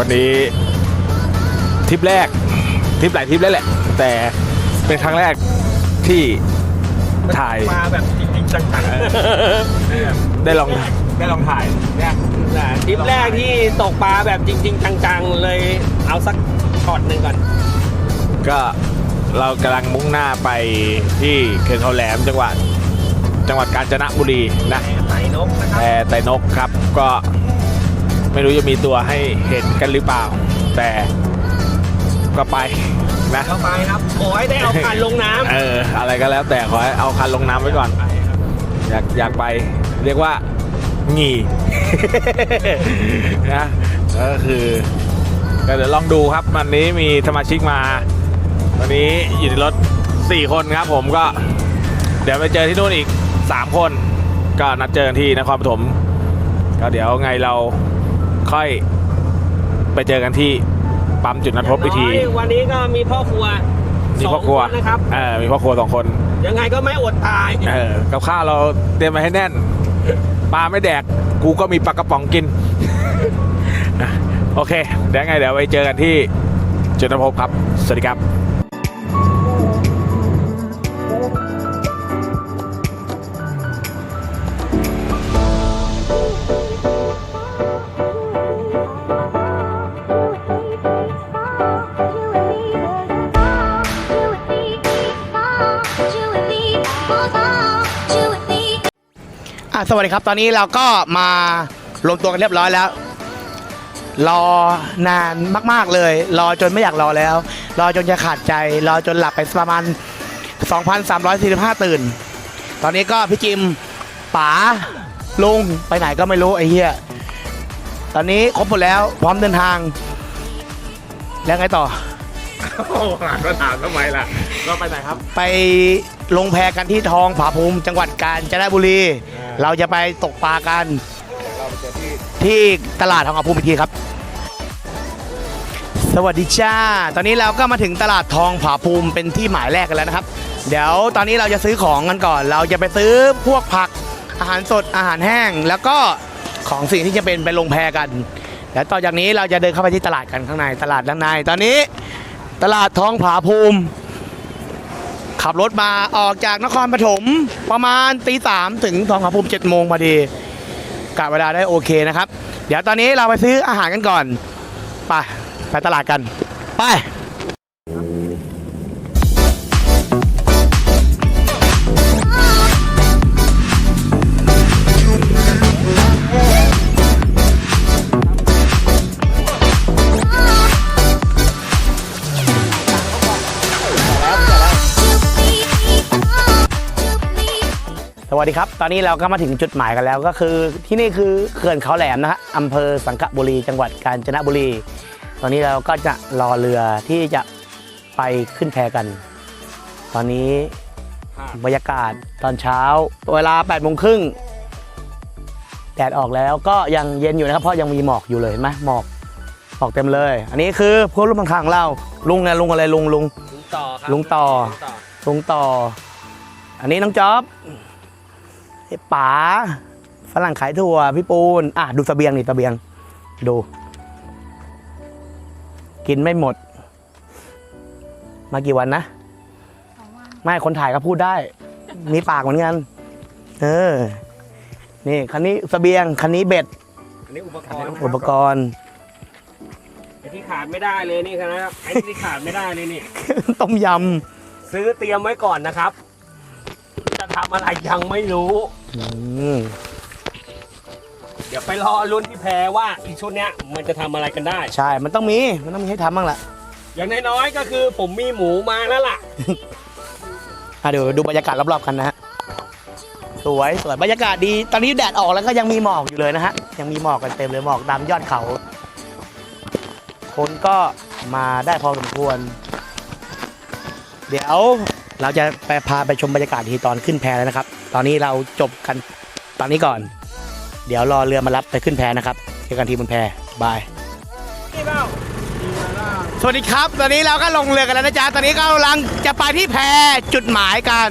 อ่าวันนี้ทริปแรกทริปหลายทริปแล้วแหละ แต่เป็นครั้งแรกที่ถ่ายมาแบบจริงๆจังๆได้ลองได้ลองถ่ายเนี่ยทริปแรกที่ตกปลาแบบจริง ๆ จังๆ เลยเอาสักช็อตหนึ่งก่อน ก็เรากำลังมุ่งหน้าไปที่เขื่อนเขาแหลมจังหวัดจังหวัดกาญจนบุรีนะใส่นกนะครับแต่ไต่นกครับก็ ไม่รู้จะมีตัวให้เห็นกันหรือเปล่า แต่ก็ไปนะเข้าไปครับขอให้ได้เอาคันลงน้ำเอออะไรก็แล้วแต่ขอให้เอาคันลงน้ำไว้ก่อนอยากอยากไป เรียกว่าหงี่นะก็คือก็เดี๋ยวลองดูครับ วันนี้มีสมาชิกมา วันนี้อยู่ในรถ 4 คนครับผมก็เดี๋ยวไปเจอที่นู่นอีก 3 คน ก็นัดเจอกันที่นครปฐมก็เดี๋ยวไงเรา ค่อยไปเจอกันที่ปั๊มจุดนัดพบอีกทีอย่างน้อยวันนี้ก็มีพ่อครัวมีพ่อครัวสงนนะครับเออมีพ่อครัวสองคน ยังไงก็ไม่อดตายเออกับข้าวเราเตรียมมาให้แน่นปลาไม่แดก กูก็มีปลากระป๋องกินนะโอเค เดี๋ยวไงเดี๋ยวไปเจอกันที่จุดนัดพบครับ สวัสดีครับะสวัสดีครับ ตอนนี้เราก็มารวมตัวกันเรียบร้อยแล้ว รอนานมาก ๆเลย รอจนไม่อยากรอแล้ว รอจนจะขาดใจ รอจนหลับไปประมาณ 2,345 ตื่น ตอนนี้ก็พี่จิมป๋าลุงไปไหนก็ไม่รู้ไอ้เหี้ย ตอนนี้ครบหมดแล้วพร้อมเดินทาง แล้วไงต่อ หลานก็ถามทำไมล่ะ ก็ไปไหนครับ ไปลงแพกันที่ทองผาภูมิจังหวัดกาญจนบุรีอ่าเราจะไปตกปลากันเราไปเจอที่ที่ตลาดทองผาภูมิอีกทีครับ สวัสดีจ้า ตอนนี้เราก็มาถึงตลาดทองผาภูมิเป็นที่หมายแรกกันแล้วนะครับ เดี๋ยวตอนนี้เราจะซื้อของกันก่อน เราจะไปซื้อพวกผักอาหารสดอาหารแห้ง แล้วก็ของสิ่งที่จะเป็นไปลงแพกัน แล้วต่อจากนี้เราจะเดินเข้าไปที่ตลาดกันข้างในตลาดด้านในตอนนี้ ตลาดท้องผาภูมิ ขับรถมาออกจากนครปฐมประมาณตีสามถึงท้องผาภูมิเจ็ดโมงพอดีกะเวลาได้โอเคนะครับ เดี๋ยวตอนนี้เราไปซื้ออาหารกันก่อน ไป ไปตลาดกัน ไป วัสดีครับ ตอนนี้เราก็มาถึงจุดหมายกันแล้วก็คือที่นี่คือเขื่อนเขาแหลมนะฮะอำเภอสังขบุรีจังหวัดกาญจนบุรี ตอนนี้เราก็จะรอเรือที่จะไปขึ้นแพกัน ตอนนี้บรรยากาศตอนเช้า เวลา8ปดโมงครึ่งแดดออกแล้วก็ยังเย็นอยู่นะครับเพราะยังมีหมอกอยู่เลยเห็นไหมหมอกหมอกเต็มเลย อันนี้คือพวกลูกข้างๆเราลุงนะลุงอะไรลุงลุงลุงต่อครับลุงต่อลุงต่อลุงต่ออันนี้น้องจ๊อบไอ้ ป๋าฝรั่งขายถั่วพี่ปูนอะดูเสบียงนี่เสบียง ดู กินไม่หมด มากี่วันนะไม่คนถ่ายก็พูดได้ มีปากเหมือนกัน เออ นี่คันนี้เสบียงคันนี้เบ็ดอันนี้อุปกรณ์อุปกรณ์ไอ้ที่ขาดไม่ได้เลยนี่ครับไอ้ที่ขาดไม่ได้เลยนี่ต้มยซื้อเตรียมไว้ก่อนนะครับ จะทำอะไรยังไม่รู้ำอืม เดี๋ยวไปรอลุ้นที่แพรว่าอีกชุดเนี้ยมันจะทำอะไรกันได้ ใช่ มันต้องมี มันต้องมีให้ทำบ้างล่ะอย่างน้อยๆก็คือผมมีหมูมาแล้วล่ะ อะเดี๋ยวดูบรรยากาศรอบๆกันนะฮะ สวยสวยบรรยากาศดี ตอนนี้แดดออกแล้วก็ยังมีหมอกอยู่เลยนะฮะ ยังมีหมอกกันเต็มเลยหมอกตามยอดเขา คนก็มาได้พอสมควร เดี๋ยวเราจะไปพาไปชมบรรยากาศทีตอนขึ้นแพแล้วนะครับ ตอนนี้เราจบกันตอนนี้ก่อน เดี๋ยวรอเรือมารับไปขึ้นแพนะครับเจอกันทีบนแพบายสวัสดีครับ ตอนนี้เราก็ลงเรือกันแล้วนะจ๊ะ ตอนนี้ก็กำลังจะไปที่แพจุดหมายกัน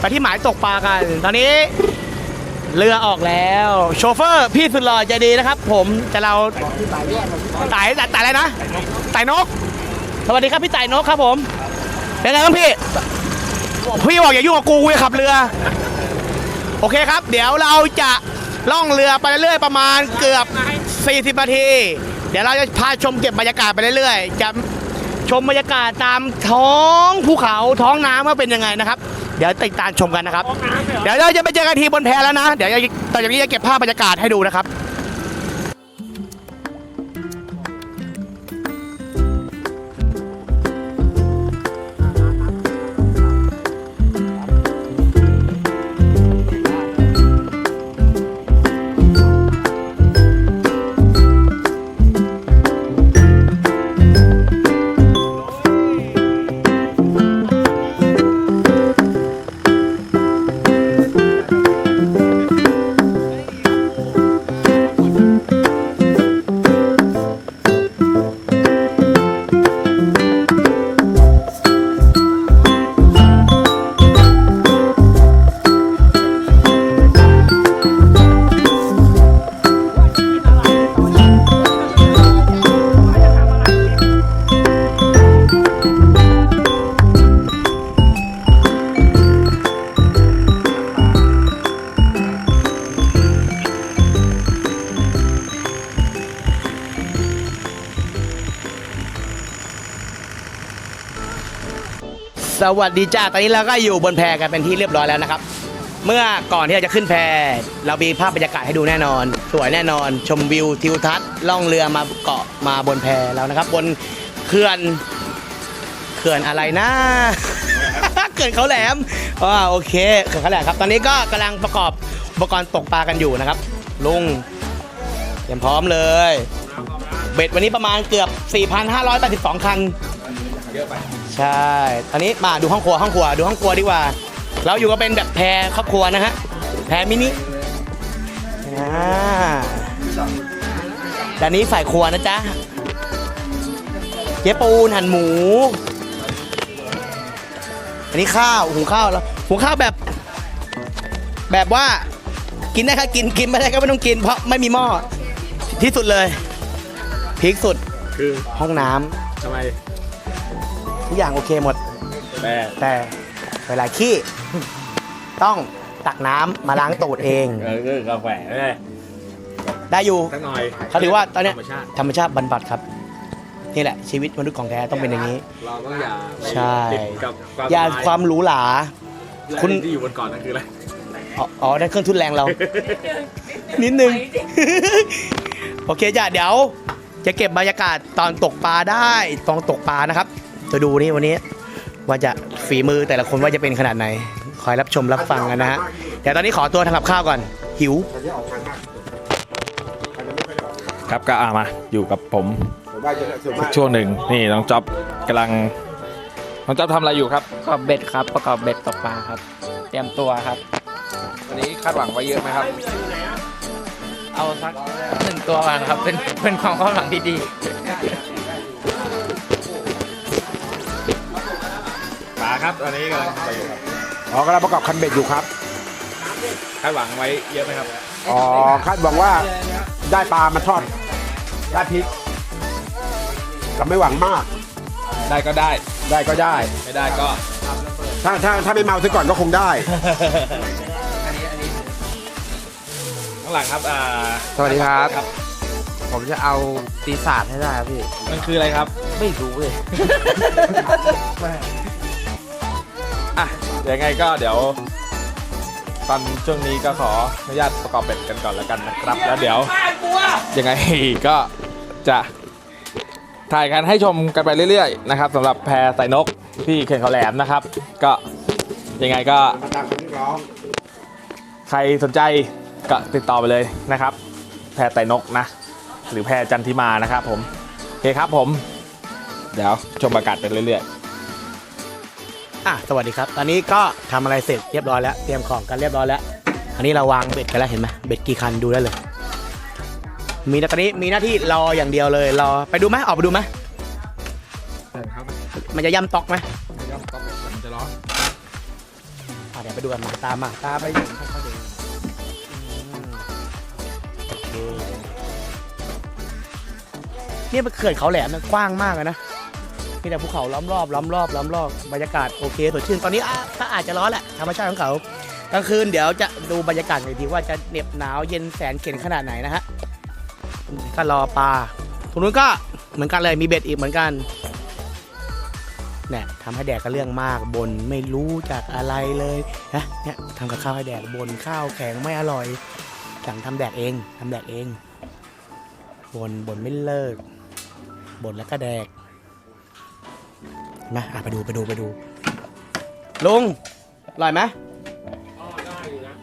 ไปที่หมายตกปลากัน ตอนนี้เรือออกแล้ว โชเฟอร์พี่สุดหล่อใจดีนะครับ ผมจะเราไต่ไต่อะไรนะไต่นก สวัสดีครับพี่ไต่นกครับผม เป็นไงบ้างพี่ พี่บอกอย่ายุ่งกับกูกูจะขับเรือ โอเคครับ เดี๋ยวเราจะล่องเรือไปเรื่อยๆประมาณเกือบ 40 นาที เดี๋ยวเราจะพาชมเก็บบรรยากาศไปเรื่อยๆ จะชมบรรยากาศตามท้องภูเขาท้องน้ำว่าเป็นยังไงนะครับ เดี๋ยวติดตามชมกันนะครับ เดี๋ยวเราจะไปเจอกันทีบนแพแล้วนะ เดี๋ยวจะต่อจากนี้จะเก็บภาพบรรยากาศให้ดูนะครับ สวัสดีจ้า ตอนนี้เราก็อยู่บนแพกันเป็นที่เรียบร้อยแล้วนะครับ เมื่อก่อนที่เราจะขึ้นแพ เรามีภาพบรรยากาศให้ดูแน่นอน สวยแน่นอน ชมวิวทิวทัศน์ ล่องเรือมาเกาะมาบนแพแล้วนะครับ บนเขื่อน เขื่อนอะไรนะ เขื่อนเขาแหลมอ่าโอเคเขื่อนเขาแหลมครับ ตอนนี้ก็กำลังประกอบอุปกรณ์ตกปลากันอยู่นะครับ ลุงเตรียมพร้อมเลย เบ็ดวันนี้ประมาณเกือบ 4,582 คัน ใช่ตอนนี้มาดูห้องครัวห้องครัวดูห้องครัวดีกว่า เราอยู่ก็เป็นแบบแพรครอบครัวนะฮะแพรมินิอ่าด้านนี้ฝ่ายครัวนะจ๊ะเจ๊ปูนหั่นหมู อันนี้ข้าวหุงข้าวแล้วหุงข้าวแบบ แบบว่ากินได้ก็กินกินไม่ได้ก็ไม่ต้องกิน เพราะไม่มีหม้อที่สุดเลยพีคสุดคือห้องน้ำทำไม ทุกอย่างโอเคหมด แต่แต่เวลาขี้ ต้องตักน้ำมาล้างตูดเอง เออเออกาแฟเอ้ยได้อยู่ สักหน่อยเขาถือว่าตอนเนี้ย ธรรมชาติธรรมชาติบรรบัดครับ นี่แหละชีวิตมนุษย์ของแท้ต้องเป็นอย่างนี้ เราต้องอย่าใช่ ติดกับความอย่าสบความหรูหรา และคุณ ที่อยู่บนเก่อนนั่นคืออะไรอ๋ออ๋อได้เครื่องทุนแรงเรา นิดนึง โอเคจ้ะเดี๋ยว จะเก็บบรรยากาศตอนตกปลาได้ตอนตกปลานะครับ จะดูนี่วันนี้ว่าจะฝีมือแต่ละคนว่าจะเป็นขนาดไหน คอยรับชมรับฟังกันนะฮะ เดี๋ยวตอนนี้ขอตัวทำกับข้าวก่อน หิว ครับก็อามาอยู่กับผมช่วงหนึ่งนี่น้องจ๊อบกำลังน้องจ๊อบทำอะไรอยู่ครับประกอบเบ็ดครับ ประกอบเบ็ดตกปลาครับ เตรียมตัวครับ วันนี้คาดหวังไว้เยอะไหมครับ เอาสักหนึ่งตัวก่อนครับ เป็นเป็นความคาดหวังที่ดี ครับ ตอนนี้กำลังทำอะไรอยู่ครับอ๋อกำลังประกอบคันเบ็ดอยู่ครับคาดหวังไว้เยอะไหมครับ อ๋อคาดหวังว่าได้ปลามาทอดได้พริกก็ไม่หวังมาก ได้ก็ได้ ได้ก็ได้ ไม่ได้ก็ ถ้าถ้าถ้าไม่เมาซะก่อนก็คงได้ข้างหลังครับอ่าสวัสดีครับครับผมจะเอาปีศาจให้ได้ครับพี่ มันคืออะไรครับ ไม่รู้เลย อะยังไงก็เดี๋ยว ตอนช่วงนี้ก็ขออนุญาตประกอบเป็ดกันก่อนแล้วกันนะครับ แล้วเดี๋ยวยังไงก็จะถ่ายกันให้ชมกันไปเรื่อยๆนะครับสำหรับแพรใส่นกที่เขื่อนเขาแหลมนะครับ ก็ยังไงก็มาตามคำเรียกร้องใครสนใจก็ติดต่อไปเลยนะครับ แพรไต่นกนะ หรือแพรจันทิมานะครับผมโอเคครับผม เดี๋ยวชมอากาศไปเรื่อยๆ อะสวัสดีครับ ตอนนี้ก็ทำอะไรเสร็จเรียบร้อยแล้ว เตรียมของกันเรียบร้อยแล้ว อันนี้เราวางเบ็ดกันแล้วเห็นไหมเบ็ดกี่คันดูได้เลย มีตอนนี้มีหน้าที่รออย่างเดียวเลยรอไปดูไหมออกไปดูไหมมันจะย่ำตอกไหมย่ำตอกมันจะร้อนเดี๋ยวไปดูกันมาตามมาตามไปค่อยๆเดินนี่เป็นเขื่อนเขาแหลมกว้างมากเลยนะ มีแต่ภูเขาล้อมรอบล้อมรอบล้อมรอบบรรยากาศโอเคสดชื่นตอนนี้อะก็อาจจะร้อนแหละธรรมชาติของเขากลางคืนเดี๋ยวจะดูบรรยากาศหน่อยดีว่าจะเหน็บหนาวเย็นแสนเข็นขนาดไหนนะฮะก็รอปลาตรงนู้นก็เหมือนกันเลยมีเบ็ดอีกเหมือนกันเนี่ยทำให้แดกก็เรื่องมากบนไม่รู้จากอะไรเลยนะเนี่ยทำกับข้าวให้แดกบนข้าวแข็งไม่อร่อยสั่งทำแดกเองทำแดกเองบนบนไม่เลิกบนแล้วก็แดก มาอะไปดูไปดูไปดู ลุงอร่อยไหมอ๋อได้อยู่นะ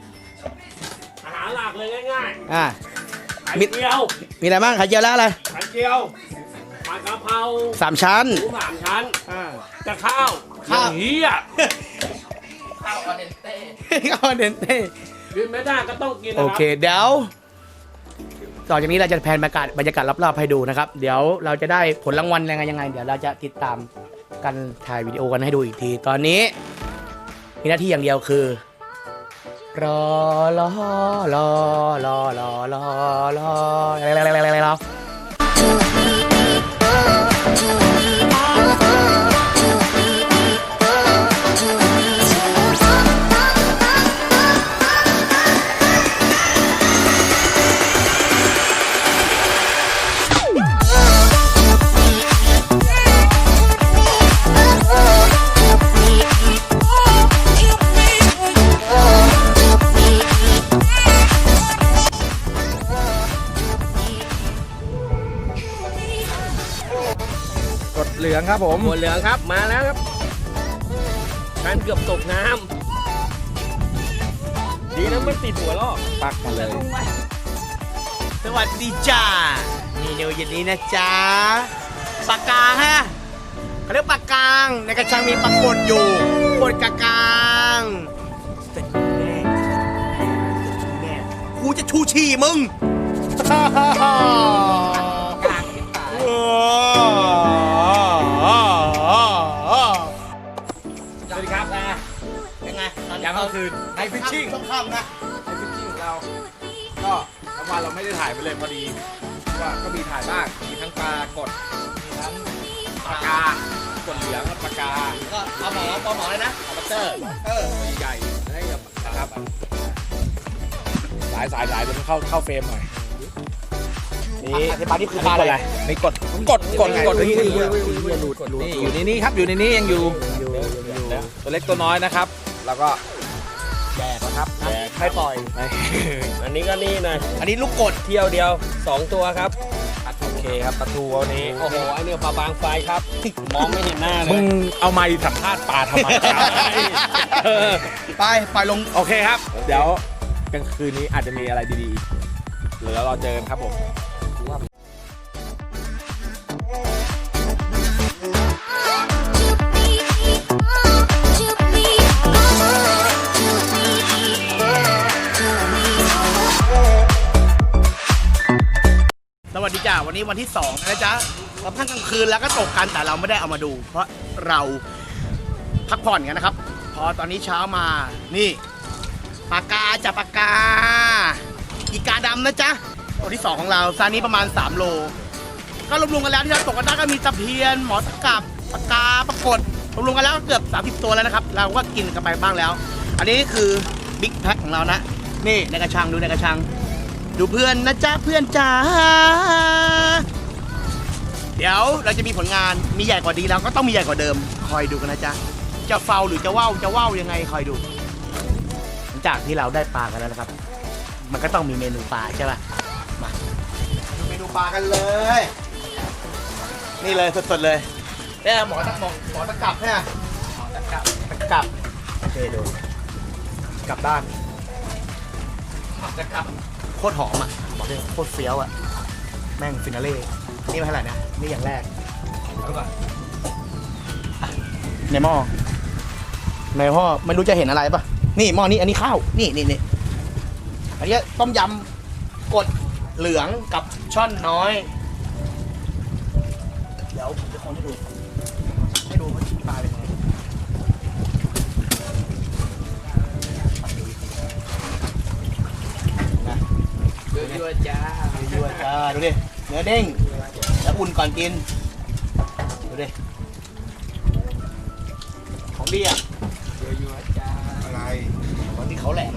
อาหารหลักเลยง่ายอะ ๆไข่มิเจียวมีอะไรบ้างไข่เจียวแล้วอะไรไข่เจียวผัดกะเพราสามชั้น หมูสามชั้นจะข้าวข้าวเฮียข้าวเดนเต้กินไม่ได้ก็ต้องกินนะโอรับเคเดี๋ยวต่อจากนี้เราจะแพนบรรยากาศบรรยากาศรอบๆให้ดูนะครับ เดี๋ยวเราจะได้ผลรางวัลยังไงยังไง เดี๋ยวเราจะติดตาม กันถ่ายวิดีโอกันให้ดูอีกที ตอนนี้ มีหน้าที่อย่างเดียวคือรอรอรอรอรอรอรอรอก องครับผมหัวเหลืองครับมาแล้วครับการเกือบตกน้ำดีนะไม่ติดหัวลอกปักมาเลย สวัสดีจ้านี่เดี๋ยวเย็นนี้นะจ๊ะปากกาฮะเขาเรียกปากกางในกระชังมีปรากฏอยู่ปกดกากางเสร็จแน่เสร็จแน่กูจะชูชีมึง ยามกลางคืนไนฟิชชิ่งต้องข้ามนะไนฟิชชิ่งของเรา ก็ทั้งวันเราไม่ได้ถ่ายไปเลยพอดีว่าก็มีถ่ายบ้างมีทั้งปลากดมีทั้งปลากากดเหลืองกับปลากาก็เอาหมอปอหมอเลยนะคอมพิวเตอร์เออใหญ่ให้กับนะครับสายสายสายจะเข้าเข้าเฟรมหน่อยนี่อธิบายนี่คือปลาอะไรนี่กดกดกดกดนี่นี่นี่อยู่ในนี้ครับอยู่ในนี้ยังอยู่ตัวเล็กตัวน้อยนะครับ แล้วก็แดก นะครับแดกไม่ปล่อยไม่อันนี้ก็นี่หน่อยอันนี้ลูกกดเที่ยวเดียวสองตัวครับ โอเคครับประตูวันนี้ โอ้โหไอเนี่ยปลาบางไฟครับ มองไม่เห็นหน้าเลมึยงเอาไม้สัมภาษณ์ปลาทำไมครับเออไปปล่อยลง โอเคครับ เดี๋ยวกลางคืนนี้อาจจะมีอะไรดีๆอีกเดี๋ยวเราเจอกันครับผม วัสดีจ้าวันนี้วันที่2นะจ๊ะเราพักกลางคืนแล้วก็ตกกันแต่เราไม่ได้เอามาดู เพราะเราพักผ่อนกันนะครับ พอตอนนี้เช้ามานี่ปากกาจับปากกา อีกาดำนะจ๊ะตัวที่ 2 ของเราซานี้ประมาณ 3 โล ก็รวมๆกันแล้วที่เราตกกันได้ก็มีตะเพียน หมอตะกับปากกาปรากฏรวมๆกันแล้วก็เกือบ 30 ตัวแล้วนะครับ เราก็กินกันไปบ้างแล้ว อันนี้คือบิ๊กแพ็คของเรานะ นี่ในกระชังดูในกระชัง ดูเพื่อนนะจ๊ะเพื่อนจ๋าเดี๋ยวเราจะมีผลงานมีใหญ่กว่าดีแล้วก็ต้องมีใหญ่กว่าเดิม คอยดูกันนะจ๊ะจะเฝ้าหรือจะว่าวจะว่าวยังไงคอยดู หลังจากที่เราได้ปลากันแล้วนะครับ มันก็ต้องมีเมนูปลาใช่ป่ะมาดูเมนูปลากันเลย นี่เลยสดๆเลยเนี่ยหมอตะหมอหมอตะกลับใช่ไหมหมอตะกลับตะกลับโอเคดูกลับด้านหมอตะกลับ โคตรหอมอะบอกเลยโคตรเฟี้ยวอะ แม่งฟินาเล่ นี่ไม่เท่าไหร่นะ นี่อย่างแรกแล้วก่อนอะในหม้อในหม้อไม่รู้จะเห็นอะไรปะนี่หม้อนี้อันนี้ข้าว นี่นี่นี่อันนี้ต้มยำกดเหลืองกับช่อนน้อย ดูดิ เนื้อเด้งแล้วอุ่นก่อนกิน ดูดิ ของดีอะอะไรของที่เขาแหลม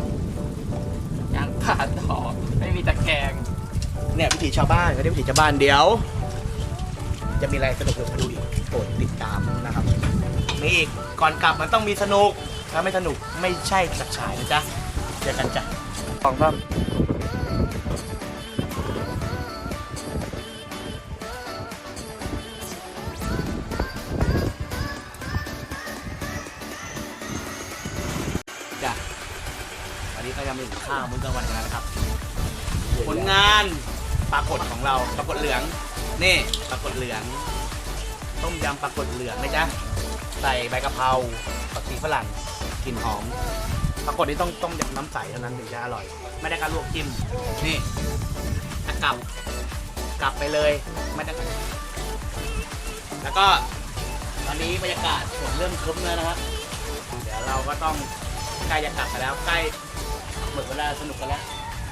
ยางผ่านต่อไม่มีตะแกรงเนี่ยวิถีชาวบ้านเขาเรียกวิถีชาวบ้านเดี๋ยว จะมีอะไรสนุกๆมาดูอีกโปรดติดตามนะครับมีอีกก่อนกลับมันต้องมีสนุกถ้าไม่สนุกไม่ใช่จักรฉายนะจ๊ะเจอกันจ้ะสองครับ ข้าวมื้อกลางวันกันแล้วนะครับ ผลงานปลากดของเราปลากดเหลืองนี่ปลากดเหลือง ต้มยำปลากดเหลืองนะจ๊ะใส่ใบกะเพราผักชีฝรั่งกลิ่นหอมปลากดนี่ต้องต้มยำน้ำใสเท่านั้นถึงจะอร่อย ไม่ได้การลวกจิ้มนี่ถ้ากลับกลับไปเลยไม่ได้แล้วก็ตอนนี้บรรยากาศฝนเริ่มครึ้มแล้วนะครับ เดี๋ยวเราก็ต้องใกล้จะกลับกันแล้วใกล้ หมดเวลาสนุกกันแล้ว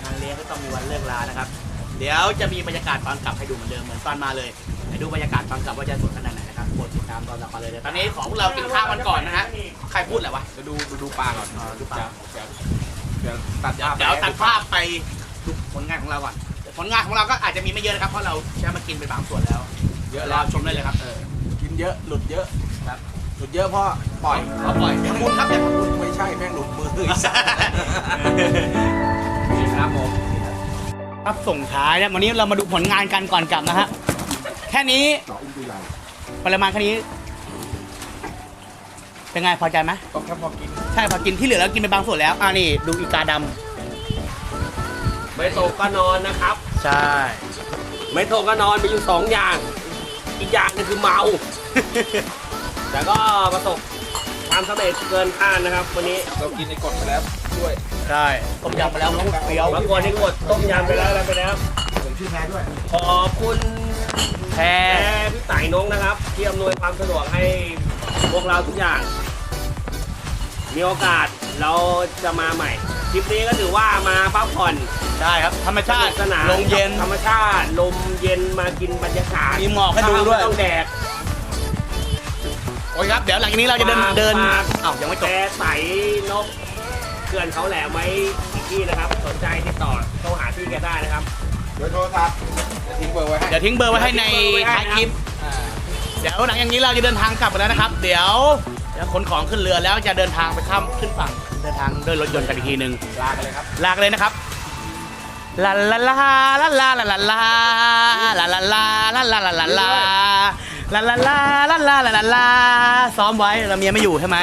งานเลี้ยงก็ต้องมีวันเลิกลานะครับ เดี๋ยวจะมีบรรยากาศตอนกลับให้ดูเหมือนเดิมเหมือนตอนมาเลยไปดูบรรยากาศตอนกลับว่าจะสนุกขนาดไหนนะครับโปรดติดตามตอนต่อไปเลยเดี๋ยวตอนนี้ของพวกเรากินข้าวกันก่อนนะฮะใครพูดแหละวะ จะดูดูดูปลาก่อนอ๋อดูปลา เดี๋ยวเดี๋ยวตัดเดี๋ยวภาพเดี๋ยวตัดภาพไปดูผลงานของเราก่อน ผลงานของเราก็อาจจะมีไม่เยอะนะครับเพราะเราแค่มากินไปบางส่วนแล้ว เยอะรแล้อวชมได้เลยครับเออกินเยอะหลุดเยอะครับ หลุดเยอะเพราะปล่อยขอปล่อยอย่ามุนครับอย่ามุนไม่ใช่แม่งหลุดมืออีกสัตว์ครับผมครับส่งท้ายนะวันนี้เรามาดูผลงานกันก่อนกลับนะฮะแค่นี้ต่ออุ้มดูใหญ่ปริมาณแค่นี้ เป็นไงพอใจไหมก็แค่พอกิน ใช่พอกินที่เหลือแล้วกินไปบางส่วนแล้วอ่านี่ดูอีกาดไม่ตกก็นอนนะครับำใช่ ไม่ตกก็นอนมีอยู่สองอย่าง อีกอย่างหนึงคือเมา แต่ก็ประสบความสำเร็จเกินคาดนะครับ วันนี้เรากินในกดไปแล้วด้วยใช่ต้มยำไปแล้วลูกเปรี้ยวบางคนที่กดต้มยำไปแล้วอะไรไปแล้วผมชื่อแพ้ด้วย ขอบคุณแพ้แอร์พี่ไต่นงนะครับ ที่อำนวยความสะดวกให้พวกเราทุกอย่าง มีโอกาสเราจะมาใหม่คลิปนี้ก็ถือว่ามาพักผ่อนใช่ครับ ธรรมชาติสนานลงเย็น ธรรมชาติลมเย็นมากินบรรยากาศมีหมอกให้ดูด้วยข้าไม่ต้องแดดโอ้ยครับ เดี๋ยวหลังจากนี้เราจะเดินฝากเดินฝากอ้าวยังไม่จบแต่ใสนกเขื่อนเขาแหลมไว้อีกที่นะครับ สนใจติดต่อโทรหาพี่แกได้นะครับโดยโทรศัพท์จะทิ้งเบอร์ไว้ให้ เดี๋ยวทิ้งเบอร์ไว้ให้ในทิ้งเบอร์ไว้ให้ท้ายคลิปอ่าเดี๋ยวหลังจากนี้เราจะเดินทางกลับกันแล้วนะครับ เดี๋ยวจะขนของขึ้นเรือแล้วจะเดินทางไปข้ามขึ้นฝั่งเดินทางด้วยรถยนต์กันอีกทีหนึ่งลากันเลยครับ ลากันเลยนะครับลาลาลาลาลาลาลาลาลาลาลาลาลาลา ลาลาลาลาลาลาลาซ้อมไว้เราเมียไม่อยู่ใช่ไหม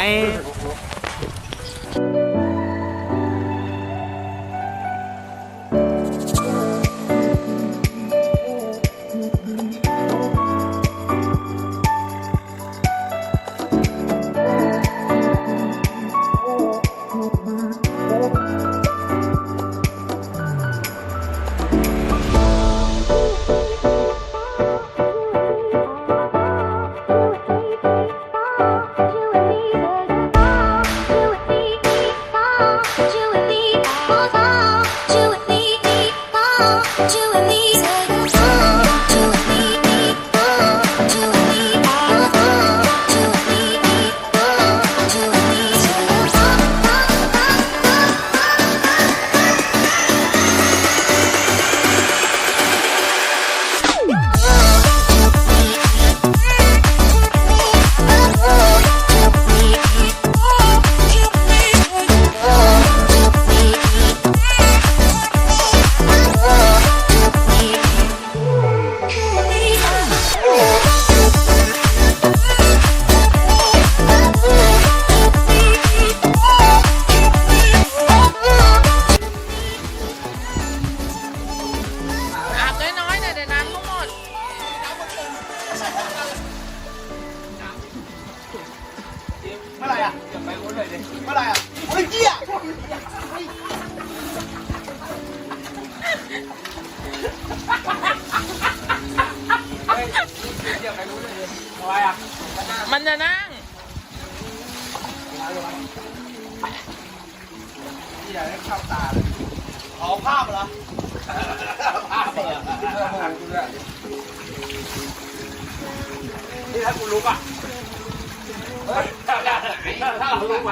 มันจะนั่ง อย่าให้เข้าตาเลยอ๋อภาพเหรอภาพเหรอนี่ถ้ากูรู้ป่ะเฮ้ยถ้ารู้ไหม